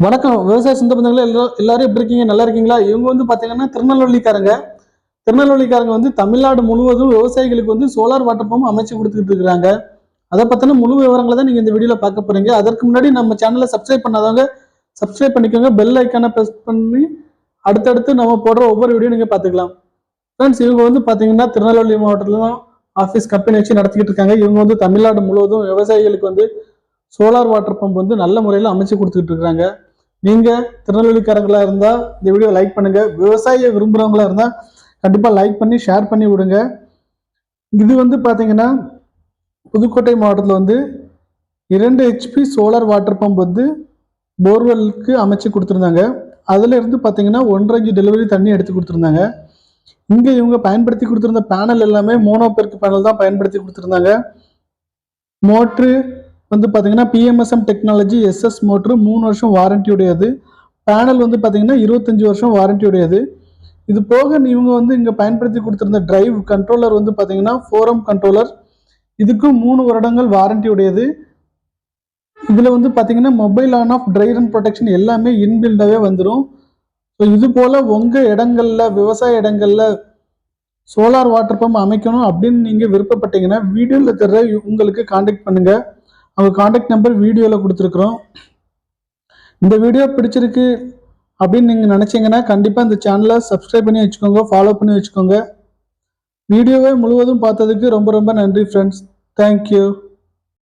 வணக்கம். விவசாய சொந்த பந்தங்களே எல்லா- எல்லாரும் எப்படி இருக்கீங்க? நல்லா இருக்கீங்களா? இவங்க வந்து பாத்தீங்கன்னா திருநெல்வேலிக்காரங்க. திருநெல்வேலிக்காரங்க வந்து தமிழ்நாடு முழுவதும் விவசாயிகளுக்கு வந்து சோலார் வாட்டர் பம்ப் அமைச்சு கொடுத்துட்டு இருக்காங்க. அதை பத்தின முழு விவரங்களை தான் நீங்க இந்த வீடியோல பார்க்க போறீங்க. அதற்கு முன்னாடி நம்ம சேனலை சப்ஸ்கிரைப் பண்ணாதவங்க சப்ஸ்கிரைப் பண்ணிக்கோங்க. பெல் ஐக்கானை ப்ரெஸ் பண்ணி அடுத்தடுத்து நம்ம போடுற ஒவ்வொரு வீடியோ நீங்க பார்த்துக்கலாம். ஃப்ரெண்ட்ஸ் இவங்க வந்து பாத்தீங்கன்னா திருநெல்வேலி மாவட்டத்துல தான் ஆஃபீஸ் கம்பெனி வச்சு நடத்திக்கிட்டு இருக்காங்க. இவங்க வந்து தமிழ்நாடு முழுவதும் விவசாயிகளுக்கு வந்து சோலார் வாட்டர் பம்ப் வந்து நல்ல முறையில் அமைச்சு கொடுத்துக்கிட்டு இருக்காங்க. நீங்க திருநெல்வேலிக்காரங்களா இருந்தா இந்த வீடியோ லைக் பண்ணுங்க. விவசாயியை விரும்புறவங்களா இருந்தா கண்டிப்பா லைக் பண்ணி ஷேர் பண்ணி விடுங்க. இது வந்து பாத்தீங்கன்னா புதுக்கோட்டை மாவட்டத்தில் வந்து இரண்டு ஹெச்பி சோலார் வாட்டர் பம்ப் வந்து போர்வெல்லுக்கு அமைச்சு கொடுத்துருந்தாங்க. அதுல இருந்து பாத்தீங்கன்னா ஒன்றரை டெலிவரி தண்ணி எடுத்து கொடுத்துருந்தாங்க. இங்க இவங்க பயன்படுத்தி கொடுத்துருந்த பேனல் எல்லாமே மோனோபெர்க் பேனல் தான் பயன்படுத்தி கொடுத்துருந்தாங்க. மோட்ரு வந்து பார்த்தீங்கன்னா பிஎம்எஸ்எம் டெக்னாலஜி எஸ்எஸ் மோட்ரு மூணு வருஷம் வாரண்டி உடையது. பேனல் வந்து பார்த்தீங்கன்னா இருபத்தஞ்சி வருஷம் வாரண்டி உடையது. இது போக இவங்க வந்து இங்கே பயன்படுத்தி கொடுத்துருந்த டிரைவ் கண்ட்ரோலர் வந்து பார்த்தீங்கன்னா ஃபோரம் கண்ட்ரோலர் இதுக்கும் மூணு வருடங்கள் வாரண்டி உடையது. இதில் வந்து பார்த்தீங்கன்னா mobile on off dry run protection எல்லாமே இன்பில்டாகவே வந்துடும் ஸோ இது போல் உங்கள் இடங்களில் விவசாய இடங்களில் சோலார் வாட்டர் பம்ப் அமைக்கணும் அப்படின்னு நீங்கள் விருப்பப்பட்டீங்கன்னா வீடியோவில் தர உங்களுக்கு காண்டாக்ட் பண்ணுங்கள் அவங்க காண்டாக்ட் நம்பர் வீடியோவில் கொடுத்துருக்குறோம். இந்த வீடியோ பிடிச்சிருக்கு அப்படின்னு நீங்கள் நினச்சிங்கன்னா கண்டிப்பாக இந்த சேனலை சப்ஸ்கிரைப் பண்ணி வச்சுக்கோங்க ஃபாலோ பண்ணி வச்சுக்கோங்க. வீடியோவை முழுவதும் பார்த்ததுக்கு ரொம்ப ரொம்ப நன்றி ஃப்ரெண்ட்ஸ் தேங்க்யூ